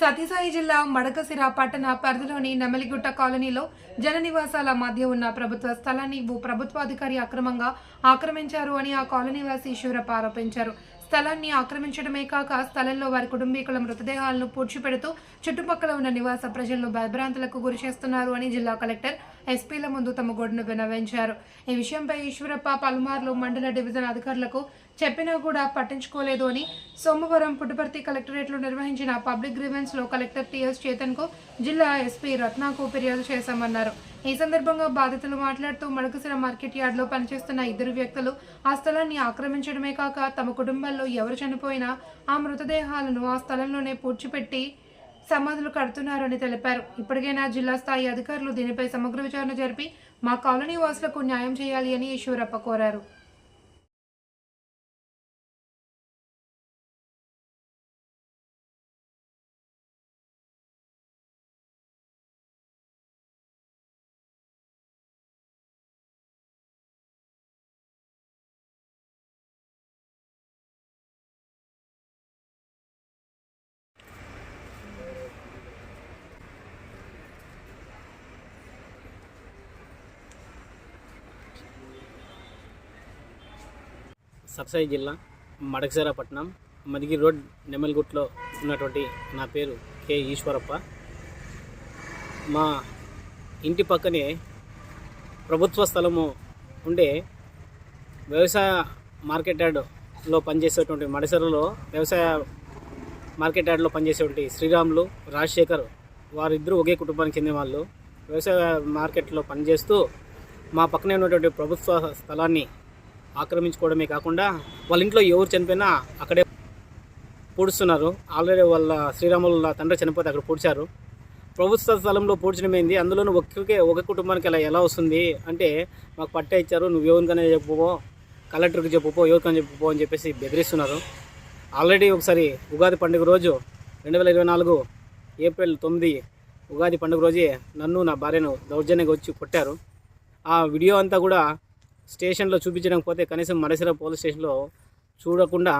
సతీసాయి జిల్లా మడకసిర పట్టణ పరిధిలోని నెమలిగుట్ట కాలనీలో జన నివాసాల మధ్య ఉన్న ప్రభుత్వ స్థలాన్ని భూ ప్రభుత్వాధికారి అక్రమంగా ఆక్రమించారు అని ఆ కాలనీవాసి శివరప్ప ఆరోపించారు. స్థలాన్ని ఆక్రమించడమే కాక స్థలంలో వారి కుటుంబీకుల మృతదేహాలను పూడ్చిపెడుతూ చుట్టుపక్కల ఉన్న నివాస ప్రజలను భయభ్రాంతులకు గురి చేస్తున్నారు అని జిల్లా కలెక్టర్ ఎస్పీల ముందు తమ గోడును వినవించారు. ఈ విషయంపై ఈశ్వరప్ప పలుమార్లు మండల డివిజన్ అధికారులకు చెప్పినా కూడా పట్టించుకోలేదు అని సోమవారం పుట్టపర్తి కలెక్టరేట్లో నిర్వహించిన పబ్లిక్ గ్రీవెన్స్లో కలెక్టర్ టిఎస్ చేతన్కు జిల్లా ఎస్పీ రత్నాకు ఫిర్యాదు చేశామన్నారు. ఈ సందర్భంగా బాధితులు మాట్లాడుతూ మడకసిర మార్కెట్ యార్డ్లో పనిచేస్తున్న ఇద్దరు వ్యక్తులు ఆ స్థలాన్ని ఆక్రమించడమే కాక తమ కుటుంబాల్లో ఎవరు చనిపోయినా ఆ మృతదేహాలను ఆ స్థలంలోనే పూడ్చిపెట్టి సమాధులు కడుతున్నారని తెలిపారు. ఇప్పటికైనా జిల్లా స్థాయి అధికారులు దీనిపై సమగ్ర విచారణ జరిపి మా కాలనీ వాసులకు న్యాయం చేయాలి అని ఈశ్వరప్ప కోరారు. సత్సాయి జిల్లా మడకసేర మదిగి మదిగిరి రోడ్ నెమల్గుట్లో ఉన్నటువంటి నా పేరు కె ఈశ్వరప్ప. మా ఇంటి పక్కనే ప్రభుత్వ స్థలము ఉండే వ్యవసాయ మార్కెట్ యార్డ్లో పనిచేసేటువంటి మడసరలో వ్యవసాయ మార్కెట్ యార్డ్లో పనిచేసేటువంటి శ్రీరాములు రాజశేఖర్ వారిద్దరూ ఒకే కుటుంబానికి చెందిన వాళ్ళు. వ్యవసాయ మార్కెట్లో పనిచేస్తూ మా పక్కనే ఉన్నటువంటి ప్రభుత్వ స్థలాన్ని ఆక్రమించుకోవడమే కాకుండా వాళ్ళ ఇంట్లో ఎవరు చనిపోయినా అక్కడే పూడుస్తున్నారు. ఆల్రెడీ వాళ్ళ శ్రీరాములు తండ్రి చనిపోతే అక్కడ పూడ్చారు. ప్రభుత్వ స్థలంలో పూడ్చడమైంది అందులోనూ ఒక్కరికే ఒక కుటుంబానికి అలా ఎలా వస్తుంది? అంటే మాకు పట్టే ఇచ్చారు నువ్వు ఎవరికైనా చెప్పుకో కలెక్టర్కి చెప్పుకో ఎవరికైనా చెప్పుకో అని చెప్పేసి బెదిరిస్తున్నారు. ఆల్రెడీ ఒకసారి ఉగాది పండుగ రోజు రెండు వేల ఇరవై నాలుగు ఏప్రిల్ తొమ్మిది ఉగాది పండుగ రోజే నన్ను నా భార్యను దౌర్జన్యంగా వచ్చి కొట్టారు. ఆ వీడియో అంతా కూడా స్టేషన్లో చూపించడానికి పోతే కనీసం మడసిర పోలీస్ స్టేషన్లో చూడకుండా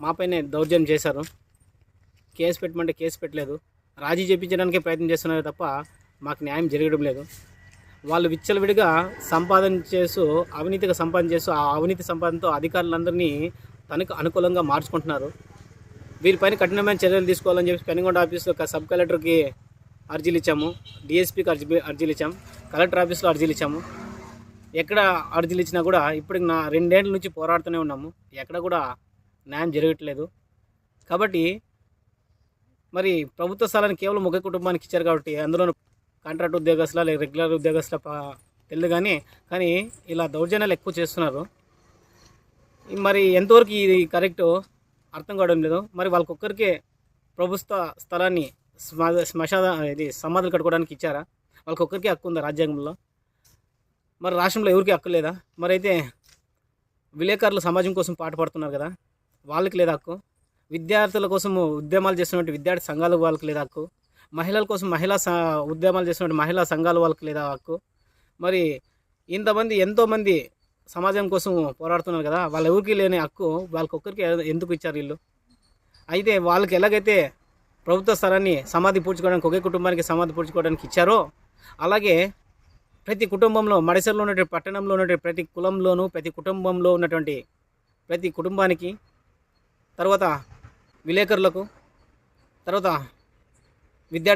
మాపైనే దౌర్జన్యం చేశారు. కేసు పెట్టమంటే కేసు పెట్టలేదు. రాజీ చెప్పించడానికే ప్రయత్నం చేస్తున్నారు తప్ప మాకు న్యాయం జరగడం లేదు. వాళ్ళు విచ్చలవిడిగా సంపాదన చేస్తూ అవినీతిగా సంపాదన చేస్తూ ఆ అవినీతి సంపాదనతో అధికారులందరినీ తనకు అనుకూలంగా మార్చుకుంటున్నారు. వీరిపైన కఠినమైన చర్యలు తీసుకోవాలని చెప్పి పెనుగొండ ఆఫీస్లో సబ్ కలెక్టర్కి అర్జీలు ఇచ్చాము. డిఎస్పీకి అర్జీ అర్జీలు ఇచ్చాము. కలెక్టర్ ఆఫీస్లో అర్జీలు ఇచ్చాము. ఎక్కడ అర్జీలు ఇచ్చినా కూడా ఇప్పటికి నా రెండేళ్ళ నుంచి పోరాడుతూనే ఉన్నాము. ఎక్కడ కూడా న్యాయం జరగట్లేదు. కాబట్టి మరి ప్రభుత్వ స్థలాన్ని కేవలం ఒక కుటుంబానికి ఇచ్చారు కాబట్టి అందులో కాంట్రాక్ట్ ఉద్యోగస్తుల లేదా రెగ్యులర్ ఉద్యోగస్తుల తెలియదు కానీ కానీ ఇలా దౌర్జన్యాలు ఎక్కువ చేస్తున్నారు. మరి ఎంతవరకు ఇది కరెక్ట్ అర్థం కావడం లేదు. మరి వాళ్ళకొక్కరికే ప్రభుత్వ స్థలాన్ని శ్మశాన ఇది సమాధులు కట్టుకోవడానికి ఇచ్చారా? వాళ్ళకొక్కరికే హక్కు ఉందా రాజ్యాంగంలో? మరి రాష్ట్రంలో ఎవరికి హక్కు లేదా? మరి అయితే విలేకరులు సమాజం కోసం పాటుపడుతున్నారు కదా? వాళ్ళకి లేదా హక్కు? విద్యార్థుల కోసం ఉద్యమాలు చేస్తున్నటువంటి విద్యార్థి సంఘాలకు వాళ్ళకి లేదా హక్కు? మహిళల కోసం మహిళా స ఉద్యమాలు చేస్తున్నటువంటి మహిళా సంఘాల వాళ్ళకి లేదా హక్కు? మరి ఇంతమంది ఎంతోమంది సమాజం కోసం పోరాడుతున్నారు కదా? వాళ్ళ ఎవరికి లేని హక్కు వాళ్ళకొక్కరికి ఎందుకు ఇచ్చారు వీళ్ళు? అయితే వాళ్ళకి ఎలాగైతే ప్రభుత్వ స్థలాన్ని సమాధి పూడ్చుకోవడానికి ఒకే కుటుంబానికి సమాధి పూడ్చుకోవడానికి ఇచ్చారో అలాగే ప్రతి కుటుంబంలో మడిసెల్లో ఉన్నటువంటి పట్టణంలో ఉన్నటువంటి ప్రతి కులంలోనూ ప్రతి కుటుంబంలో ఉన్నటువంటి ప్రతి కుటుంబానికి తర్వాత విలేకరులకు తర్వాత విద్యార్థి